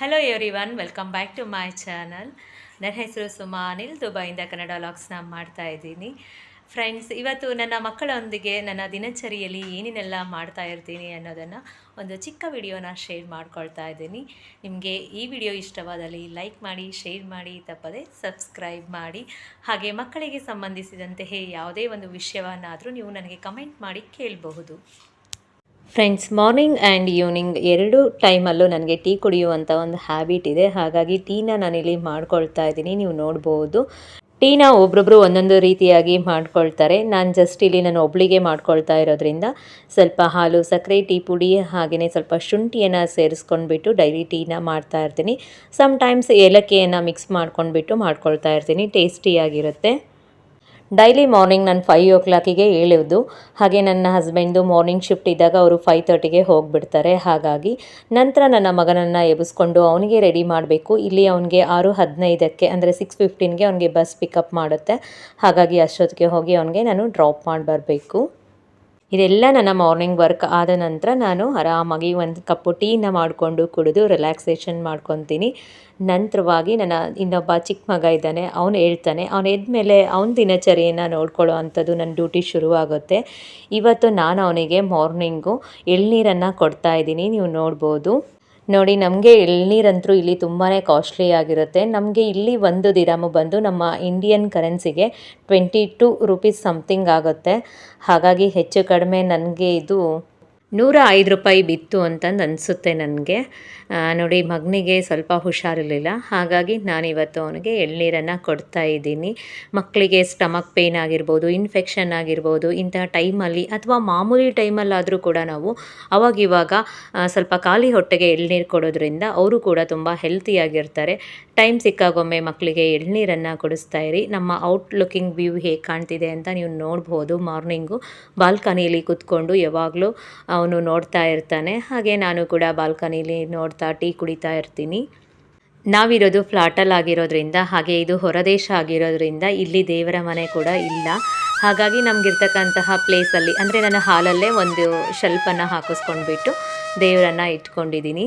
Hello everyone welcome back to my channel ನನ್ನ ಹೆಸರು ಸುಮಾ ಅನಿಲ್, ದುಬೈಯಿಂದ ಕನ್ನಡ ಲಾಗ್ಸ್ನ ಮಾಡ್ತಾ ಇದ್ದೀನಿ. ಫ್ರೆಂಡ್ಸ್ ಇವತ್ತು ನನ್ನ ಮಕ್ಕಳೊಂದಿಗೆ ನನ್ನ ದಿನಚರಿಯಲ್ಲಿ ಏನೇನೆಲ್ಲ ಮಾಡ್ತಾ ಇರ್ತೀನಿ ಅನ್ನೋದನ್ನು ಒಂದು ಚಿಕ್ಕ ವಿಡಿಯೋನ ಶೇರ್ ಮಾಡ್ಕೊಳ್ತಾ ಇದ್ದೀನಿ. ನಿಮಗೆ ಈ ವಿಡಿಯೋ ಇಷ್ಟವಾದಲ್ಲಿ ಲೈಕ್ ಮಾಡಿ ಶೇರ್ ಮಾಡಿ, ತಪ್ಪದೆ ಸಬ್ಸ್ಕ್ರೈಬ್ ಮಾಡಿ. ಹಾಗೆ ಮಕ್ಕಳಿಗೆ ಸಂಬಂಧಿಸಿದಂತೆ ಯಾವುದೇ ಒಂದು ವಿಷಯವನ್ನಾದರೂ ನೀವು ನನಗೆ ಕಮೆಂಟ್ ಮಾಡಿ ಕೇಳಬಹುದು. ಫ್ರೆಂಡ್ಸ್ ಮಾರ್ನಿಂಗ್ ಆ್ಯಂಡ್ ಈವ್ನಿಂಗ್ ಎರಡು ಟೈಮಲ್ಲೂ ನನಗೆ ಟೀ ಕುಡಿಯುವಂಥ ಒಂದು ಹ್ಯಾಬಿಟ್ ಇದೆ. ಹಾಗಾಗಿ ಟೀನ ನಾನಿಲ್ಲಿ ಮಾಡ್ಕೊಳ್ತಾ ಇದ್ದೀನಿ. ನೀವು ನೋಡ್ಬೋದು. ಟೀನ ಒಬ್ಬೊಬ್ಬರು ಒಂದೊಂದು ರೀತಿಯಾಗಿ ಮಾಡ್ಕೊಳ್ತಾರೆ. ನಾನು ಜಸ್ಟ್ ಇಲ್ಲಿ ನಾನು ಒಬ್ಳಿಗೆ ಮಾಡ್ಕೊಳ್ತಾ ಇರೋದ್ರಿಂದ ಸ್ವಲ್ಪ ಹಾಲು, ಸಕ್ಕರೆ, ಟೀ ಪುಡಿ ಹಾಗೆಯೇ ಸ್ವಲ್ಪ ಶುಂಠಿಯನ್ನು ಸೇರಿಸ್ಕೊಂಡ್ಬಿಟ್ಟು ಡೈಲಿ ಟೀನ ಮಾಡ್ತಾ ಇರ್ತೀನಿ. ಸಮ್ಟೈಮ್ಸ್ ಏಲಕ್ಕಿಯನ್ನು ಮಿಕ್ಸ್ ಮಾಡ್ಕೊಂಡ್ಬಿಟ್ಟು ಮಾಡ್ಕೊಳ್ತಾ ಇರ್ತೀನಿ. ಟೇಸ್ಟಿಯಾಗಿರುತ್ತೆ ಡೈಲಿ ಮಾರ್ನಿಂಗ್ ನಾನು ಫೈವ್ ಓ ಕ್ಲಾಕಿಗೆ ಏಳೋದು. ಹಾಗೆ ನನ್ನ ಹಸ್ಬೆಂಡು ಮಾರ್ನಿಂಗ್ ಶಿಫ್ಟ್ ಇದ್ದಾಗ ಅವರು ಫೈವ್ ತರ್ಟಿಗೆ ಹೋಗಿಬಿಡ್ತಾರೆ. ಹಾಗಾಗಿ ನಂತರ ನನ್ನ ಮಗನನ್ನು ಎಬ್ಬಿಸ್ಕೊಂಡು ಅವನಿಗೆ ರೆಡಿ ಮಾಡಬೇಕು. ಇಲ್ಲಿ ಅವನಿಗೆ ಆರು ಹದಿನೈದಕ್ಕೆ ಅಂದರೆ ಸಿಕ್ಸ್ ಫಿಫ್ಟೀನ್ಗೆ ಅವನಿಗೆ ಬಸ್ ಪಿಕಪ್ ಮಾಡುತ್ತೆ. ಹಾಗಾಗಿ ಅಷ್ಟೊತ್ತಿಗೆ ಹೋಗಿ ಅವನಿಗೆ ನಾನು ಡ್ರಾಪ್ ಮಾಡಿ ಬರಬೇಕು ಇದೆಲ್ಲ ನನ್ನ ಮಾರ್ನಿಂಗ್ ವರ್ಕ್ ಆದ ನಂತರ ನಾನು ಆರಾಮಾಗಿ ಒಂದು ಕಪ್ಪು ಟೀನ ಮಾಡಿಕೊಂಡು ಕುಡಿದು ರಿಲ್ಯಾಕ್ಸೇಷನ್ ಮಾಡ್ಕೊತೀನಿ. ನಂತರವಾಗಿ ನನ್ನ ಇನ್ನೊಬ್ಬ ಚಿಕ್ಕ ಮಗ ಇದ್ದಾನೆ, ಅವನು ಹೇಳ್ತಾನೆ, ಅವನು ಎದ್ಮೇಲೆ ಅವನ ದಿನಚರಿಯನ್ನು ನೋಡ್ಕೊಳ್ಳೋ ಅಂಥದ್ದು ನನ್ನ ಡ್ಯೂಟಿ ಶುರುವಾಗುತ್ತೆ ಇವತ್ತು ನಾನು ಅವನಿಗೆ ಮಾರ್ನಿಂಗು ಎಳ್ನೀರನ್ನು ಕೊಡ್ತಾ ಇದ್ದೀನಿ, ನೀವು ನೋಡ್ಬೋದು. ನೋಡಿ, ನಮಗೆ ಎಳ್ನೀರಂತರೂ ಇಲ್ಲಿ ತುಂಬಾ ಕಾಸ್ಟ್ಲಿ ಆಗಿರುತ್ತೆ ನಮಗೆ ಇಲ್ಲಿ ಒಂದು ದಿರಾಮು ಬಂದು ನಮ್ಮ ಇಂಡಿಯನ್ ಕರೆನ್ಸಿಗೆ ಟ್ವೆಂಟಿ ಟು ರುಪೀಸ್ ಸಮಥಿಂಗ್ ಆಗುತ್ತೆ. ಹಾಗಾಗಿ ಹೆಚ್ಚು ಕಡಿಮೆ ನನಗೆ ಇದು ನೂರ ಐದು ರೂಪಾಯಿ ಬಿತ್ತು ಅಂತಂದು ಅನಿಸುತ್ತೆ ನನಗೆ. ನೋಡಿ, ಮಗನಿಗೆ ಸ್ವಲ್ಪ ಹುಷಾರಿರಲಿಲ್ಲ. ಹಾಗಾಗಿ ನಾನು ಇವತ್ತು ಅವನಿಗೆ ಎಳ್ನೀರನ್ನು ಕೊಡ್ತಾ ಇದ್ದೀನಿ. ಮಕ್ಕಳಿಗೆ ಸ್ಟಮಕ್ ಪೇಯ್ನ್ ಆಗಿರ್ಬೋದು, ಇನ್ಫೆಕ್ಷನ್ ಆಗಿರ್ಬೋದು ಇಂತಹ ಟೈಮಲ್ಲಿ ಅಥವಾ ಮಾಮೂಲಿ ಟೈಮಲ್ಲಾದರೂ ಕೂಡ ನಾವು ಅವಾಗಿವಾಗ ಸ್ವಲ್ಪ ಖಾಲಿ ಹೊಟ್ಟೆಗೆ ಎಳ್ನೀರು ಕೊಡೋದ್ರಿಂದ ಅವರು ಕೂಡ ತುಂಬ ಹೆಲ್ತಿಯಾಗಿರ್ತಾರೆ ಟೈಮ್ ಸಿಕ್ಕಾಗೊಮ್ಮೆ ಮಕ್ಕಳಿಗೆ ಎಳ್ನೀರನ್ನು ಕೊಡಿಸ್ತಾ ಇರಿ. ನಮ್ಮ ಔಟ್ ಲುಕಿಂಗ್ ವ್ಯೂ ಹೇಗೆ ಕಾಣ್ತಿದೆ ಅಂತ ನೀವು ನೋಡ್ಬೋದು. ಮಾರ್ನಿಂಗು ಬಾಲ್ಕನಿಯಲ್ಲಿ ಕೂತ್ಕೊಂಡು ಯಾವಾಗಲೂ ಅವನು ನೋಡ್ತಾ ಇರ್ತಾನೆ. ಹಾಗೆ ನಾನು ಕೂಡ ಬಾಲ್ಕನಿಲಿ ನೋಡ್ತಾ ಟೀ ಕುಡಿತಾ ಇರ್ತೀನಿ. ನಾವಿರೋದು ಫ್ಲಾಟಲ್ಲಿ ಆಗಿರೋದ್ರಿಂದ, ಹಾಗೆ ಇದು ಹೊರದೇಶ ಆಗಿರೋದ್ರಿಂದ ಇಲ್ಲಿ ದೇವರ ಮನೆ ಕೂಡ ಇಲ್ಲ. ಹಾಗಾಗಿ ನಮಗಿರ್ತಕ್ಕಂತಹ ಪ್ಲೇಸಲ್ಲಿ ಅಂದರೆ ನನ್ನ ಹಾಲಲ್ಲೇ ಒಂದು ಶೆಲ್ಫನ್ನು ಹಾಕಿಸ್ಕೊಂಡ್ಬಿಟ್ಟು ದೇವರನ್ನು ಇಟ್ಕೊಂಡಿದ್ದೀನಿ.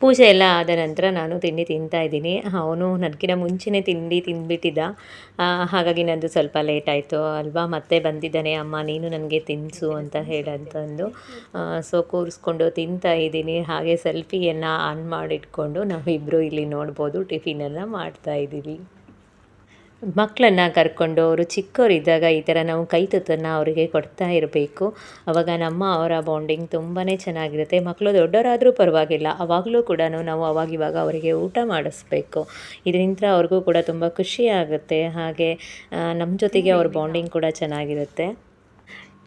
ಪೂಜೆ ಎಲ್ಲ ಆದ ನಂತರ ನಾನು ತಿಂಡಿ ತಿಂತಾ ಇದ್ದೀನಿ. ಅವನು ನನಗಿನ ಮುಂಚೆನೇ ತಿಂಡಿ ತಿಂದ್ಬಿಟ್ಟಿದ್ದ. ಹಾಗಾಗಿ ನಂದು ಸ್ವಲ್ಪ ಲೇಟ್ ಆಯಿತು. ಅಲ್ವಾ? ಮತ್ತೆ ಬಂದಿದ್ದಾನೆ, ಅಮ್ಮ, ನೀನು ನನಗೆ ತಿನ್ನಿಸು ಅಂತ ಹೇಳಂತಂದು ಸೊ ಕೂರಿಸ್ಕೊಂಡು ತಿಂತಾ ಇದ್ದೀನಿ. ಹಾಗೆ ಸೆಲ್ಫಿಯನ್ನು ಆನ್ ಮಾಡಿಟ್ಕೊಂಡು ನಾವಿಬ್ಬರು ಇಲ್ಲಿ ನೋಡ್ಬೋದು ಟಿಫಿನೆಲ್ಲ ಮಾಡ್ತಾ ಇದ್ದೀವಿ. ಮಕ್ಕಳನ್ನು ಕರ್ಕೊಂಡು ಅವರು ಚಿಕ್ಕವರಿದ್ದಾಗ ಈ ಥರ ನಾವು ಕೈ ತುತ್ತನ್ನು ಅವರಿಗೆ ಕೊಡ್ತಾ ಇರಬೇಕು. ಅವಾಗ ನಮ್ಮ ಅವರ ಬಾಂಡಿಂಗ್ ತುಂಬಾ ಚೆನ್ನಾಗಿರುತ್ತೆ. ಮಕ್ಕಳು ದೊಡ್ಡವರಾದರೂ ಪರವಾಗಿಲ್ಲ. ಅವಾಗಲೂ ಕೂಡ ನಾವು ಅವಾಗಿವಾಗ ಅವರಿಗೆ ಊಟ ಮಾಡಿಸ್ಬೇಕು. ಇದರಿಂದ ಅವ್ರಿಗೂ ಕೂಡ ತುಂಬ ಖುಷಿ ಆಗುತ್ತೆ. ಹಾಗೆ ನಮ್ಮ ಜೊತೆಗೆ ಅವ್ರ ಬಾಂಡಿಂಗ್ ಕೂಡ ಚೆನ್ನಾಗಿರುತ್ತೆ.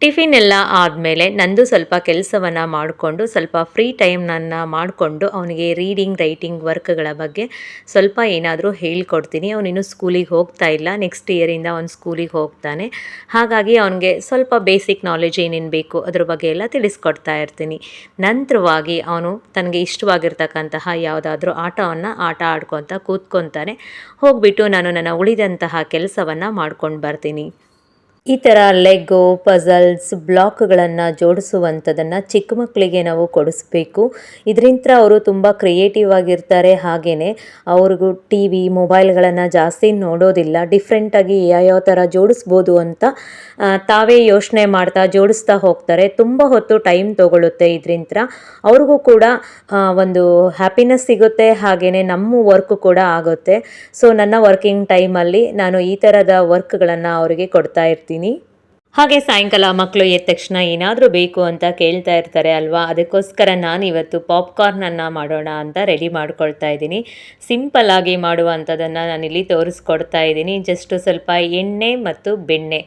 ಟಿಫಿನ್ ಎಲ್ಲ ಆದಮೇಲೆ ನಂದು ಸ್ವಲ್ಪ ಕೆಲಸವನ್ನು ಮಾಡಿಕೊಂಡು, ಸ್ವಲ್ಪ ಫ್ರೀ ಟೈಮ್ನನ್ನು ಮಾಡಿಕೊಂಡು ಅವನಿಗೆ ರೀಡಿಂಗ್, ರೈಟಿಂಗ್ ವರ್ಕ್ಗಳ ಬಗ್ಗೆ ಸ್ವಲ್ಪ ಏನಾದರೂ ಹೇಳ್ಕೊಡ್ತೀನಿ. ಅವನಿನ್ನು ಸ್ಕೂಲಿಗೆ ಹೋಗ್ತಾ ಇಲ್ಲ. ನೆಕ್ಸ್ಟ್ ಇಯರಿಂದ ಅವನು ಸ್ಕೂಲಿಗೆ ಹೋಗ್ತಾನೆ. ಹಾಗಾಗಿ ಅವನಿಗೆ ಸ್ವಲ್ಪ ಬೇಸಿಕ್ ನಾಲೆಜ್ ಏನೇನು ಬೇಕು ಅದ್ರ ಬಗ್ಗೆ ಎಲ್ಲ ತಿಳಿಸ್ಕೊಡ್ತಾ ಇರ್ತೀನಿ. ನಂತರವಾಗಿ ಅವನು ತನಗೆ ಇಷ್ಟವಾಗಿರ್ತಕ್ಕಂತಹ ಯಾವುದಾದ್ರೂ ಆಟವನ್ನು ಆಟ ಆಡ್ಕೊತ ಕೂತ್ಕೊತಾನೆ. ಹೋಗ್ಬಿಟ್ಟು ನಾನು ನನ್ನ ಉಳಿದಂತಹ ಕೆಲಸವನ್ನು ಮಾಡ್ಕೊಂಡು ಬರ್ತೀನಿ. ಈ ಥರ ಲೆಗ್ಗು ಪಝಲ್ಸ್ ಬ್ಲಾಕ್ಗಳನ್ನು ಜೋಡಿಸುವಂಥದ್ದನ್ನು ಚಿಕ್ಕ ಮಕ್ಕಳಿಗೆ ನಾವು ಕೊಡಿಸ್ಬೇಕು. ಇದರಿಂದ ಅವರು ತುಂಬ ಕ್ರಿಯೇಟಿವ್ ಆಗಿರ್ತಾರೆ. ಹಾಗೆಯೇ ಅವ್ರಿಗೂ ಟಿ ವಿ, ಮೊಬೈಲ್ಗಳನ್ನು ಜಾಸ್ತಿ ನೋಡೋದಿಲ್ಲ. ಡಿಫ್ರೆಂಟಾಗಿ ಯಾವ್ಯಾವ ಥರ ಜೋಡಿಸ್ಬೋದು ಅಂತ ತಾವೇ ಯೋಚನೆ ಮಾಡ್ತಾ ಜೋಡಿಸ್ತಾ ಹೋಗ್ತಾರೆ. ತುಂಬ ಹೊತ್ತು ಟೈಮ್ ತೊಗೊಳುತ್ತೆ. ಇದರಿಂದ ಅವ್ರಿಗೂ ಕೂಡ ಒಂದು ಹ್ಯಾಪಿನೆಸ್ ಸಿಗುತ್ತೆ. ಹಾಗೆಯೇ ನಮ್ಮ ವರ್ಕ್ ಕೂಡ ಆಗುತ್ತೆ. ಸೊ, ನನ್ನ ವರ್ಕಿಂಗ್ ಟೈಮಲ್ಲಿ ನಾನು ಈ ಥರದ ವರ್ಕ್ಗಳನ್ನು ಅವರಿಗೆ ಕೊಡ್ತಾ ಇರ್ತೀನಿ ಮಾಡ್ತೀನಿ ಹಾಗೆ ಸಾಯಂಕಾಲ ಮಕ್ಕಳು ಎದ್ದ ತಕ್ಷಣ ಏನಾದರೂ ಬೇಕು ಅಂತ ಕೇಳ್ತಾ ಇರ್ತಾರೆ ಅಲ್ವಾ? ಅದಕ್ಕೋಸ್ಕರ ನಾನು ಇವತ್ತು ಪಾಪ್ಕಾರ್ನನ್ನು ಮಾಡೋಣ ಅಂತ ರೆಡಿ ಮಾಡ್ಕೊಳ್ತಾ ಇದ್ದೀನಿ. ಸಿಂಪಲ್ ಆಗಿ ಮಾಡುವಂಥದ್ದನ್ನು ನಾನಿಲ್ಲಿ ತೋರಿಸ್ಕೊಡ್ತಾ ಇದ್ದೀನಿ. ಜಸ್ಟ್ ಸ್ವಲ್ಪ ಎಣ್ಣೆ ಮತ್ತು ಬೆಣ್ಣೆ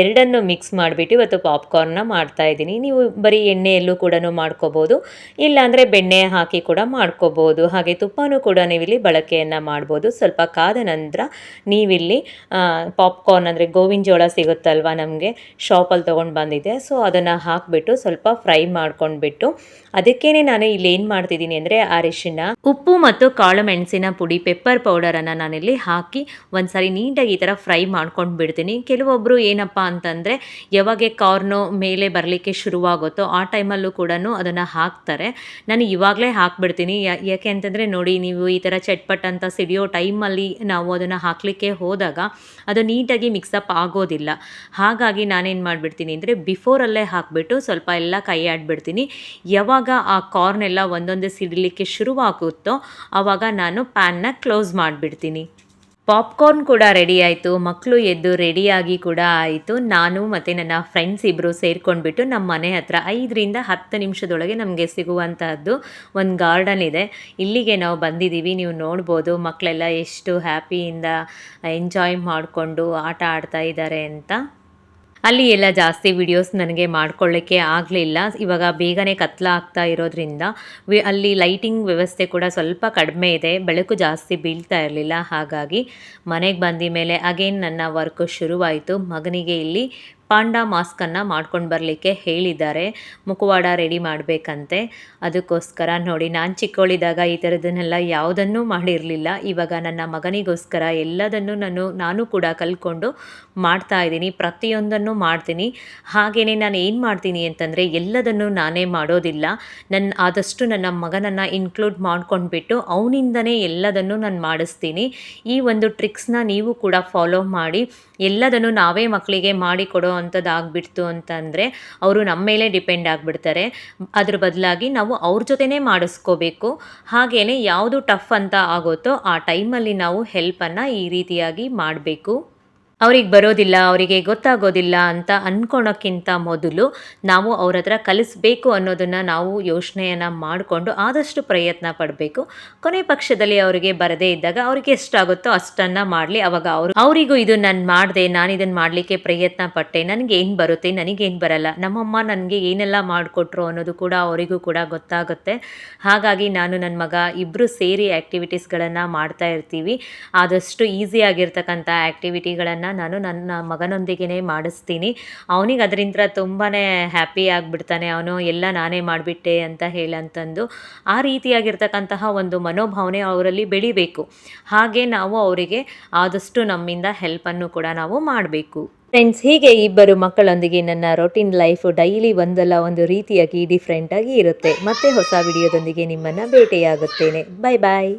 ಎರಡನ್ನು ಮಿಕ್ಸ್ ಮಾಡಿಬಿಟ್ಟು ಇವತ್ತು ಪಾಪ್ಕಾರ್ನ ಮಾಡ್ತಾ ಇದ್ದೀನಿ. ನೀವು ಬರೀ ಎಣ್ಣೆಯಲ್ಲೂ ಕೂಡ ಮಾಡ್ಕೋಬೋದು, ಇಲ್ಲಾಂದರೆ ಬೆಣ್ಣೆ ಹಾಕಿ ಕೂಡ ಮಾಡ್ಕೋಬೋದು. ಹಾಗೆ ತುಪ್ಪನೂ ಕೂಡ ನೀವಿಲ್ಲಿ ಬಳಕೆಯನ್ನು ಮಾಡ್ಬೋದು. ಸ್ವಲ್ಪ ಕಾದ ನಂತರ ನೀವಿಲ್ಲಿ ಪಾಪ್ಕಾರ್ನ್ ಅಂದರೆ ಗೋವಿನ ಜೋಳ ಸಿಗುತ್ತಲ್ವ ನಮಗೆ? ಶಾಪಲ್ಲಿ ತೊಗೊಂಡು ಬಂದಿದ್ದೆ. ಸೊ, ಅದನ್ನು ಹಾಕಿಬಿಟ್ಟು ಸ್ವಲ್ಪ ಫ್ರೈ ಮಾಡ್ಕೊಂಡ್ಬಿಟ್ಟು ಅದಕ್ಕೇನೆ ನಾನು ಇಲ್ಲಿ ಏನು ಮಾಡ್ತಿದ್ದೀನಿ ಅಂದರೆ ಅರಿಶಿನ ಉಪ್ಪು ಮತ್ತು ಕಾಳು ಮೆಣಸಿನ ಪುಡಿ ಪೆಪ್ಪರ್ ಪೌಡರನ್ನು ನಾನಿಲ್ಲಿ ಹಾಕಿ ಒಂದ್ಸರಿ ನೀಟಾಗಿ ಈ ಥರ ಫ್ರೈ ಮಾಡ್ಕೊಂಡು ಬಿಡ್ತೀನಿ ಕೆಲವೊಬ್ಬರು ಏನಪ್ಪ ಅಂತಂದರೆ ಯಾವಾಗ ಕಾರ್ನು ಮೇಲೆ ಬರಲಿಕ್ಕೆ ಶುರುವಾಗುತ್ತೋ ಆ ಟೈಮಲ್ಲೂ ಕೂಡ ಅದನ್ನು ಹಾಕ್ತಾರೆ. ನಾನು ಇವಾಗಲೇ ಹಾಕ್ಬಿಡ್ತೀನಿ. ಯಾಕೆ ಅಂತಂದರೆ ನೋಡಿ ನೀವು ಈ ಥರ ಚಟ್ಪಟ್ ಅಂತ ಸಿಡಿಯೋ ಟೈಮಲ್ಲಿ ನಾವು ಅದನ್ನು ಹಾಕಲಿಕ್ಕೆ ಹೋದಾಗ ಅದು ನೀಟಾಗಿ ಮಿಕ್ಸಪ್ ಆಗೋದಿಲ್ಲ. ಹಾಗಾಗಿ ನಾನೇನು ಮಾಡಿಬಿಡ್ತೀನಿ ಅಂದರೆ ಬಿಫೋರಲ್ಲೇ ಹಾಕಿಬಿಟ್ಟು ಸ್ವಲ್ಪ ಎಲ್ಲ ಕೈ ಆಡ್ಬಿಡ್ತೀನಿ. ಯಾವಾಗ ಆ ಕಾರ್ನ್ ಎಲ್ಲ ಒಂದೊಂದೇ ಸಿಡಿಲಿಕ್ಕೆ ಶುರುವಾಗುತ್ತೋ ಆವಾಗ ನಾನು ಪ್ಯಾನ್ನ ಕ್ಲೋಸ್ ಮಾಡಿಬಿಡ್ತೀನಿ. ಪಾಪ್ಕಾರ್ನ್ ಕೂಡ ರೆಡಿ ಆಯಿತು. ಮಕ್ಕಳು ಎದ್ದು ರೆಡಿಯಾಗಿ ಕೂಡ ಆಯಿತು. ನಾನು ಮತ್ತು ನನ್ನ ಫ್ರೆಂಡ್ಸ್ ಇಬ್ಬರು ಸೇರ್ಕೊಂಡ್ಬಿಟ್ಟು ನಮ್ಮ ಮನೆ ಹತ್ರ ಐದರಿಂದ ಹತ್ತು ನಿಮಿಷದೊಳಗೆ ನಮಗೆ ಸಿಗುವಂತಹದ್ದು ಒಂದು ಗಾರ್ಡನ್ ಇದೆ. ಇಲ್ಲಿಗೆ ನಾವು ಬಂದಿದ್ದೀವಿ. ನೀವು ನೋಡ್ಬೋದು ಮಕ್ಕಳೆಲ್ಲ ಎಷ್ಟು ಹ್ಯಾಪಿಯಿಂದ ಎಂಜಾಯ್ ಮಾಡಿಕೊಂಡು ಆಟ ಆಡ್ತಾ ಇದ್ದಾರೆ ಅಂತ. ಅಲ್ಲಿ ಎಲ್ಲ ಜಾಸ್ತಿ ವಿಡಿಯೋಸ್ ನನಗೆ ಮಾಡ್ಕೊಳ್ಳೋಕ್ಕೆ ಆಗಲಿಲ್ಲ. ಇವಾಗ ಬೇಗನೆ ಕತ್ಲ ಆಗ್ತಾ ಇರೋದ್ರಿಂದ ವಿ ಅಲ್ಲಿ ಲೈಟಿಂಗ್ ವ್ಯವಸ್ಥೆ ಕೂಡ ಸ್ವಲ್ಪ ಕಡಿಮೆ ಇದೆ. ಬೆಳಕು ಜಾಸ್ತಿ ಬೀಳ್ತಾ ಇರಲಿಲ್ಲ. ಹಾಗಾಗಿ ಮನೆಗೆ ಬಂದ ಮೇಲೆ ಅಗೇನ್ ನನ್ನ ವರ್ಕ್ ಶುರುವಾಯಿತು. ಮಗನಿಗೆ ಇಲ್ಲಿ ಪಾಂಡಾ ಮಾಸ್ಕನ್ನು ಮಾಡ್ಕೊಂಡು ಬರಲಿಕ್ಕೆ ಹೇಳಿದ್ದಾರೆ. ಮುಖವಾಡ ರೆಡಿ ಮಾಡಬೇಕಂತೆ. ಅದಕ್ಕೋಸ್ಕರ ನೋಡಿ, ನಾನು ಚಿಕ್ಕವಳಿದ್ದಾಗ ಈ ಥರದನ್ನೆಲ್ಲ ಯಾವುದನ್ನೂ ಮಾಡಿರಲಿಲ್ಲ. ಇವಾಗ ನನ್ನ ಮಗನಿಗೋಸ್ಕರ ಎಲ್ಲದನ್ನು ನಾನು ನಾನು ಕೂಡ ಕಲ್ತ್ಕೊಂಡು ಮಾಡ್ತಾ ಇದ್ದೀನಿ. ಪ್ರತಿಯೊಂದನ್ನು ಮಾಡ್ತೀನಿ. ಹಾಗೆಯೇ ನಾನು ಏನು ಮಾಡ್ತೀನಿ ಅಂತಂದರೆ, ಎಲ್ಲದನ್ನು ನಾನೇ ಮಾಡೋದಿಲ್ಲ. ನನ್ನ ಆದಷ್ಟು ನನ್ನ ಮಗನನ್ನು ಇನ್ಕ್ಲೂಡ್ ಮಾಡ್ಕೊಂಡ್ಬಿಟ್ಟು ಅವನಿಂದನೇ ಎಲ್ಲದನ್ನು ನಾನು ಮಾಡಿಸ್ತೀನಿ. ಈ ಒಂದು ಟ್ರಿಕ್ಸ್ನ ನೀವು ಕೂಡ ಫಾಲೋ ಮಾಡಿ, ಎಲ್ಲದನ್ನು ನಾವೇ ಮಕ್ಕಳಿಗೆ ಮಾಡಿಕೊಡೋ ಅಂಥದ್ದು ಆಗಿಬಿಡ್ತು ಅಂತಂದರೆ ಅವರು ನಮ್ಮ ಮೇಲೆ ಡಿಪೆಂಡ್ ಆಗಿಬಿಡ್ತಾರೆ. ಅದ್ರ ಬದಲಾಗಿ ನಾವು ಅವ್ರ ಜೊತೆನೇ ಮಾಡಿಸ್ಕೋಬೇಕು. ಹಾಗೆಯೇ ಯಾವುದು ಟಫ್ ಅಂತ ಆಗುತ್ತೋ ಆ ಟೈಮಲ್ಲಿ ನಾವು ಹೆಲ್ಪನ್ನು ಈ ರೀತಿಯಾಗಿ ಮಾಡಬೇಕು. ಅವ್ರಿಗೆ ಬರೋದಿಲ್ಲ, ಅವರಿಗೆ ಗೊತ್ತಾಗೋದಿಲ್ಲ ಅಂತ ಅಂದ್ಕೊಳೋಕ್ಕಿಂತ ಮೊದಲು ನಾವು ಅವ್ರ ಹತ್ರ ಕಲಿಸ್ಬೇಕು ಅನ್ನೋದನ್ನು ನಾವು ಯೋಚನೆಯನ್ನು ಮಾಡಿಕೊಂಡು ಆದಷ್ಟು ಪ್ರಯತ್ನ ಪಡಬೇಕು. ಕೊನೆ ಪಕ್ಷದಲ್ಲಿ ಅವರಿಗೆ ಬರದೇ ಇದ್ದಾಗ ಅವ್ರಿಗೆ ಎಷ್ಟಾಗುತ್ತೋ ಅಷ್ಟನ್ನು ಮಾಡಲಿ. ಅವಾಗ ಅವರು, ಅವರಿಗೂ ಇದು ನಾನು ಮಾಡಿದೆ, ನಾನು ಇದನ್ನು ಮಾಡಲಿಕ್ಕೆ ಪ್ರಯತ್ನ ಪಟ್ಟೆ. ನನಗೆ ಏನು ಬರುತ್ತೆ? ನನಗೇನು ಬರಲ್ಲ. ನಮ್ಮಮ್ಮ ನನಗೆ ಏನೆಲ್ಲ ಮಾಡಿಕೊಟ್ರು ಅನ್ನೋದು ಕೂಡ ಅವರಿಗೂ ಕೂಡ ಗೊತ್ತಾಗುತ್ತೆ. ಹಾಗಾಗಿ ನಾನು ನನ್ನ ಮಗ ಇಬ್ಬರು ಸೇರಿ ಆ್ಯಕ್ಟಿವಿಟೀಸ್ಗಳನ್ನು ಮಾಡ್ತಾ ಇರ್ತೀವಿ. ಆದಷ್ಟು ಈಸಿಯಾಗಿರ್ತಕ್ಕಂಥ ಆ್ಯಕ್ಟಿವಿಟಿಗಳನ್ನು ನಾನು ನನ್ನ ಮಗನೊಂದಿಗೆ ಮಾಡಿಸ್ತೀನಿ. ಅವನಿಗೆ ಅದರಿಂದ ತುಂಬಾ ಹ್ಯಾಪಿ ಆಗಿಬಿಡ್ತಾನೆ. ಅವನು, ಎಲ್ಲ ನಾನೇ ಮಾಡಿಬಿಟ್ಟೆ ಅಂತ ಹೇಳಂತಂದು ಆ ರೀತಿಯಾಗಿರ್ತಕ್ಕಂತಹ ಒಂದು ಮನೋಭಾವನೆ ಅವರಲ್ಲಿ ಬೆಳಿಬೇಕು. ಹಾಗೆ ನಾವು ಅವರಿಗೆ ಆದಷ್ಟು ನಮ್ಮಿಂದ ಹೆಲ್ಪನ್ನು ಕೂಡ ನಾವು ಮಾಡಬೇಕು. ಫ್ರೆಂಡ್ಸ್ ಹೀಗೆ ಇಬ್ಬರು ಮಕ್ಕಳೊಂದಿಗೆ ನನ್ನ ರೊಟೀನ್ ಲೈಫ್ ಡೈಲಿ ಒಂದಲ್ಲ, ಒಂದು ರೀತಿಯಾಗಿ ಡಿಫ್ರೆಂಟಾಗಿ ಇರುತ್ತೆ. ಮತ್ತೆ ಹೊಸ ವಿಡಿಯೋದೊಂದಿಗೆ ನಿಮ್ಮನ್ನು ಭೇಟಿಯಾಗುತ್ತೇನೆ. ಬಾಯ್ ಬಾಯ್